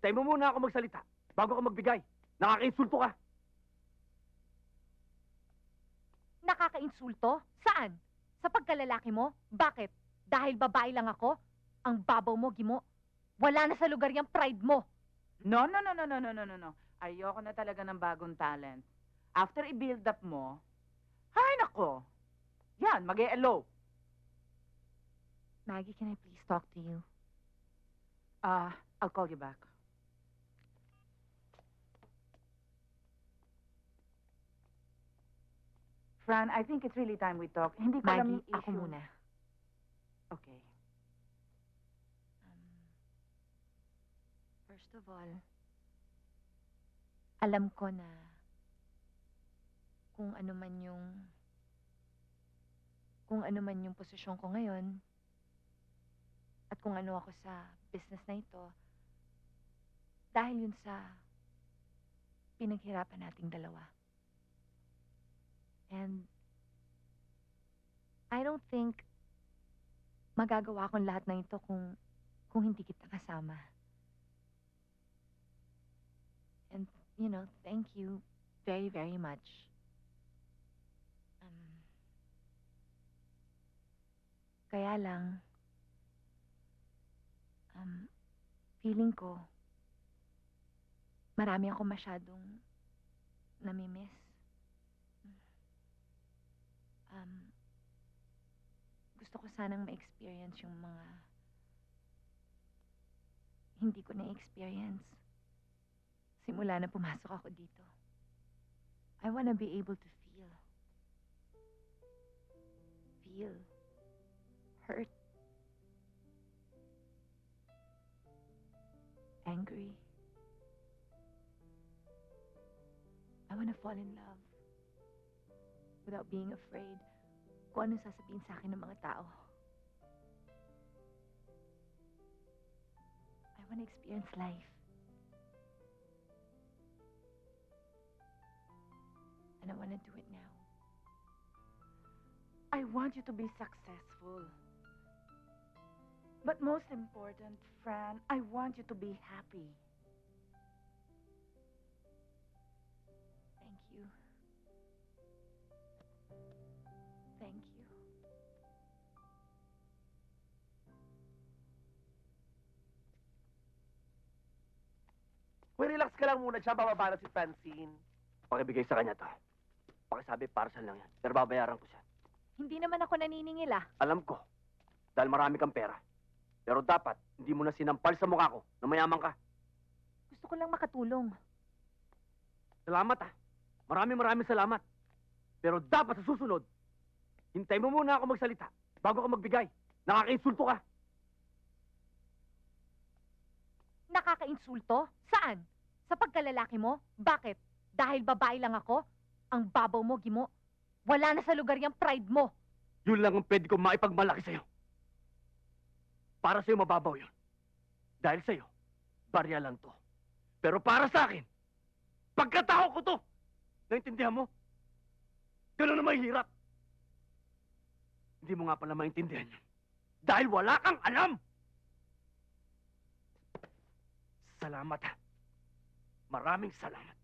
Hintay mo muna ako magsalita bago ka magbigay. Nakakainsulto ka. Nakakainsulto? Saan? Sa pagkalalaki mo? Bakit? Dahil babae lang ako? Ang babaw mo, Gimo. Wala na sa lugar yung pride mo. No, no, no, no, no, no, no, no, no. Ayoko na talaga ng bagong talent. After i-build up mo, hay nako. Yan, mag elope Maggie, can I please talk to you? Ah, I'll call you back. Fran, I think it's really time we talk. Hindi ko alam Maggie, yung ako muna. Okay. Um, first of all, alam ko na kung ano man yung kung ano man yung posisyon ko ngayon at kung ano ako sa business na ito dahil yun sa pinaghirapan nating dalawa. And I don't think magagawa akong lahat ng ito kung kung hindi kita kasama. And, you know, thank you very, very much. Um, kaya lang, um, feeling ko, marami ako masyadong namimiss. Um, gusto ko sanang ma-experience yung mga hindi ko na-experience simula na pumasok ako dito. I wanna be able to feel. Feel. Hurt. Angry. I wanna fall in love without being afraid kung ano sasabihin sa akin ng mga tao. I want to experience life. And I want to do it now. I want you to be successful. But most important, Fran, I want you to be happy. Ka lang muna. Siya bababa na si Francine. Pakibigay sa kanya to. Pakisabi, parcel lang yan. Pero babayaran ko siya. Hindi naman ako naniningil ah. Alam ko. Dahil marami kang pera. Pero dapat, hindi mo na sinampal sa mukha ko na mayaman ka. Gusto ko lang makatulong. Salamat ah. Marami marami salamat. Pero dapat sa susunod, hintay mo muna ako magsalita bago ka magbigay. Nakakainsulto ka. Nakakainsulto? Saan? Sa pagkalalaki mo? Bakit? Dahil babae lang ako? Ang babaw mo, Gimo. Wala na sa lugar yung pride mo. Yun lang ang pwede kong maipagmalaki sa'yo. Para sa'yo mababaw yun. Dahil sa'yo, barya lang to. Pero para sa akin, pagkatao ko to! Naintindihan mo? Ganun na mahirap. Hindi mo nga pala maintindihan yun. Dahil wala kang alam! Salamat ha. Maraming salamat.